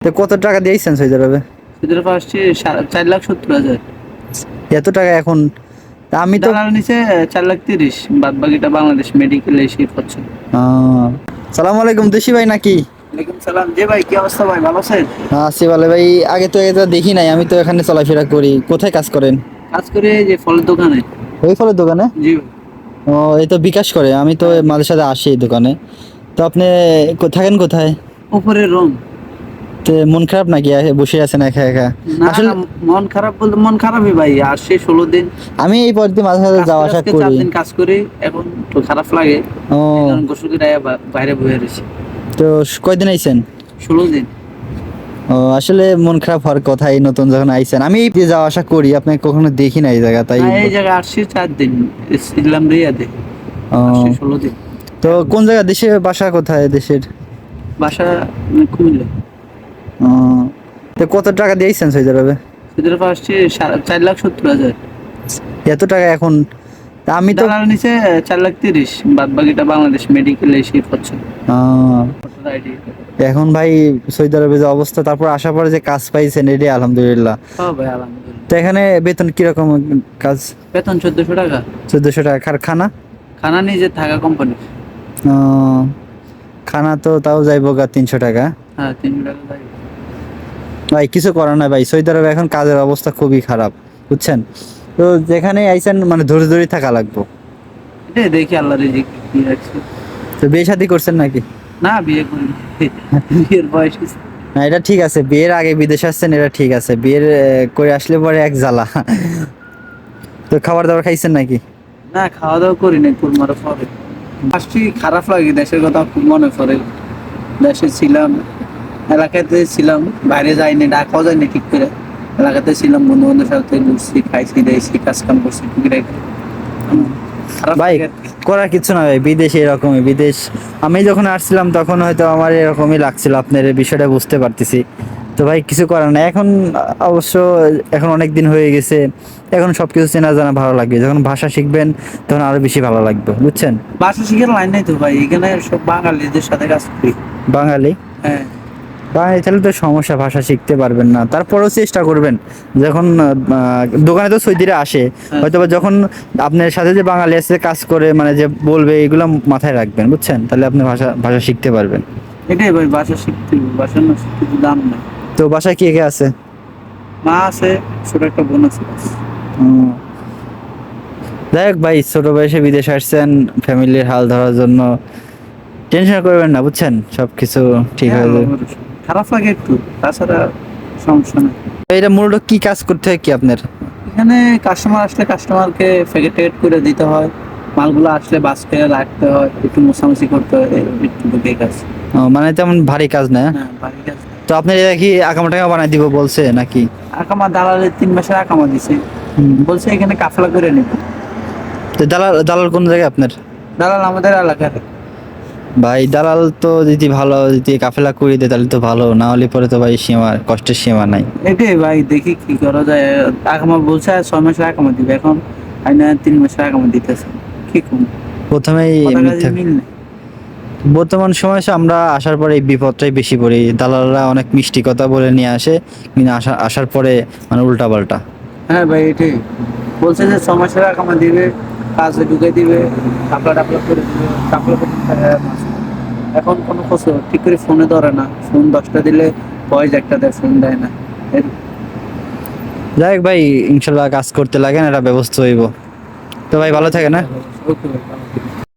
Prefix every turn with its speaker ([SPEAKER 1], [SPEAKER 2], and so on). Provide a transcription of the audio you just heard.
[SPEAKER 1] তো কত টাকা সৌদি আরবে
[SPEAKER 2] সুদের পাচ্ছি চার লাখ সত্তর হাজার।
[SPEAKER 1] এত টাকা এখন? আমি তো
[SPEAKER 2] দালাল নিচে চার লাখ তিরিশ। বাদ বাকিটা বাংলাদেশ মেডিকেলে এসে খরচ
[SPEAKER 1] সালাম আলাইকুম দেশি ভাই নাকি?
[SPEAKER 2] সালাম। যে ভাই কি অবস্থা ভাই? ভালো আছেন?
[SPEAKER 1] ভাই। আগে তো এটা দেখি নাই আমি তো এখানে চলাফেরা করি। কোথায় কাজ করেন?
[SPEAKER 2] কাজ করে এই যে ফলের দোকানে।
[SPEAKER 1] ওই ফলের দোকানে?
[SPEAKER 2] জি।
[SPEAKER 1] ও এই তো বিকাশ করে আমি তো মাঝে সাথে আসি এই দোকানে। তো আপনি থাকেন কোথায়?
[SPEAKER 2] উপরে রুম
[SPEAKER 1] মন খারাপ নাকি? বসে আছেন একা একা? আসলে
[SPEAKER 2] মন খারাপ বলতে মন খারাপই ভাই আসছে ষোলো দিন।
[SPEAKER 1] আমি এই পথে মাঝে সাথে
[SPEAKER 2] কাজ
[SPEAKER 1] যাওয়া আসা
[SPEAKER 2] আজকে চার
[SPEAKER 1] করি
[SPEAKER 2] দিন কাজ করি এখন তো খারাপ লাগে।
[SPEAKER 1] ও।
[SPEAKER 2] গোসল করে বাইরে বয়ে রয়েছি।
[SPEAKER 1] তো কয়দিন আইছেন?
[SPEAKER 2] ষোলো দিন।
[SPEAKER 1] ও আসলে মন খারাপ হওয়ার কথা এই নতুন যখন আইছেন। আমি এই যাওয়া আসা করি আপনাকে কখনো দেখি না এই জায়গা তাই
[SPEAKER 2] এই জায়গায় আসছি চার দিন। ছিলাম আসছি ষোলো দিন।
[SPEAKER 1] তো কোন জায়গা? দেশে বাসা কোথায় দেশের?
[SPEAKER 2] বাসা মানে কুমিল্লা।
[SPEAKER 1] তো কত টাকা দিয়ে দিয়েছেন সৌদি আরবে
[SPEAKER 2] সুদের পাচ্ছি চার লাখ সত্তর হাজার।
[SPEAKER 1] এত টাকা এখন? আমি তো
[SPEAKER 2] দালাল নিচে চার লাখ তিরিশ। বাদ বাকিটা বাংলাদেশ মেডিকেলে এসে খরচ
[SPEAKER 1] আহ, এখন ভাই সৌদি আরবে যে অবস্থা তারপর আসার পরে যে কাজ পাইছেন এটাই আলহামদুলিল্লাহ।
[SPEAKER 2] হ্যাঁ ভাই আলহামদুলিল্লাহ।
[SPEAKER 1] তো এখানে বেতন কীরকম কাজ?
[SPEAKER 2] বেতন চোদ্দশো টাকা।
[SPEAKER 1] চোদ্দশো টাকা। আর খানা?
[SPEAKER 2] খানা নিজে থাকা কোম্পানি
[SPEAKER 1] খানা তো তাও যাইবো গা তিনশো টাকা।
[SPEAKER 2] হ্যাঁ তিনশো টাকা
[SPEAKER 1] ভাই কিছু করার নাই ভাই। সৌদি আরবে এখন কাজের অবস্থা খুবই খারাপ বুঝছেন? তো যেখানে আইছেন মানে ধরে ধরে থাকা লাগবো।
[SPEAKER 2] দেখি আল্লাহ রিজিক কি
[SPEAKER 1] তো বিয়ে শাদী করছেন নাকি?
[SPEAKER 2] না বিয়ে করি বিয়ের বয়স
[SPEAKER 1] না এটা ঠিক আছে। বিয়ের আগে বিদেশে আসছেন এটা ঠিক আছে। বিয়ের করে আসলে পরে এক জ্বালা। তো খাবার দাবার খাইছেন নাকি?
[SPEAKER 2] না খাওয়া দাওয়া করি না কুরমার পরে। খারাপ লাগে দেশের কথা খুব মনে পড়ে। দেশে ছিলাম। এলাকাতে ছিলাম বাইরে যাইনি ডাকাও যাইনি ঠিক করে। এলাকাতে ছিলাম বন্ধু বান্ধবের সাথে ঘুরছি খাইছি দিয়েছি কাজ কাম করছি টুকিটাকি
[SPEAKER 1] ভাই। করার কিছু না ভাই বিদেশ এরকমই বিদেশ। আমি যখন আসছিলাম তখন হয়তো আমার এরকমই লাগছিল আপনার বিষয়টা বুঝতে পারতেছি। তো ভাই কিছু করার না এখন অবশ্য এখন অনেক দিন হয়ে গেছে এখন সবকিছু চেনা জানা ভালো লাগবে। যখন ভাষা শিখবেন তখন আরও বেশি ভালো লাগবে বুঝছেন?
[SPEAKER 2] ভাষা শিখার লাইন নাই তো ভাই এখানে সব বাঙালিদের সাথে কাজ করি।
[SPEAKER 1] বাঙালি?
[SPEAKER 2] হ্যাঁ।
[SPEAKER 1] বাঙালি তাহলে তো সমস্যা ভাষা শিখতে পারবেন না। তারপরেও চেষ্টা করবেন। যখন দোকানে তো সৌদিরা আসে হয়তো বা যখন আপনার সাথে যে বাঙালি আছে কাজ করে মানে যে বলবে এগুলো মাথায় রাখবেন বুঝছেন? তাহলে আপনি ভাষা ভাষা শিখতে পারবেন।
[SPEAKER 2] এটাই ভাই বাসা শিখতে। বাসা না শিখতে দাম নাই।
[SPEAKER 1] তো বাসায় কে কে আছে?
[SPEAKER 2] মা আছে ছোট একটা বোন আছে।
[SPEAKER 1] যাই হোক ভাই ছোট বয়সে বিদেশে আসছেন ফ্যামিলির হাল ধরার জন্য। টেনশন করবেন না বুঝছেন? সবকিছু ঠিক হয়ে যাবে।
[SPEAKER 2] খারাপ লাগে একটু তাছাড়া সমস্যা নেই।
[SPEAKER 1] এটা মূলত কি কাজ করতে হয় কি আপনার?
[SPEAKER 2] এখানে কাস্টমার আসলে কাস্টমারকে প্যাকেট ট্যাকেট করে দিতে হয়। মালগুলো আসলে বাস করে রাখতে হয় একটু মোছামুছি করতে হয় একটু ঢুকে কাজ।
[SPEAKER 1] ও, মানে তেমন ভারী কাজ না
[SPEAKER 2] হ্যাঁ? বাড়ি কাজ
[SPEAKER 1] তো আপনার এটা কি আকামা টাকা বানাই দিব বলছে নাকি?
[SPEAKER 2] আকামা দালালে তিন মাসের আকামা দিছে। বলছে এখানে কাফলা করে নেবে।
[SPEAKER 1] তো দালাল দালাল কোন জায়গায় আপনার?
[SPEAKER 2] দালাল আমাদের এলাকার
[SPEAKER 1] ভাই দালাল তো যদি ভালো যদি কাফেলা করে দেয় তাহলে তো ভালো। না হলে পরে তো ভাই সীমা কষ্টের সীমা নাই।
[SPEAKER 2] এটাই ভাই দেখি কি করা যায়। আকামা বলছে আর ছয় মাসের আকামা দিবে এখন আইনা তিন মাসের আকামা দিতেছে। কি কম
[SPEAKER 1] প্রথমেই। বর্তমান সময় আমরা আসার পরে এই বিপদটাই বেশি পড়ি। দালালরা অনেক মিষ্টি কথা বলে নিয়ে আসে কিন্তু আসা আসার পরে মানে উল্টা পাল্টা
[SPEAKER 2] হ্যাঁ ভাই এটাই। বলছে যে ছ মাসের আকামা দিবে কাজে ঢুকে দিবে টাপলা টাপলা করে দিবে টাপলা করে এখন কোনো কষ্ট ঠিক করে ফোনে ধরে না। ফোন দশটা দিলে বয়স একটা দেয় ফোন দেয় না।
[SPEAKER 1] যাই হোক ভাই ইনশাল্লাহ কাজ করতে লাগেন এটা ব্যবস্থা হইব। তো ভাই ভালো থাকে না
[SPEAKER 2] ওকে ভাই, ভালো থেকো।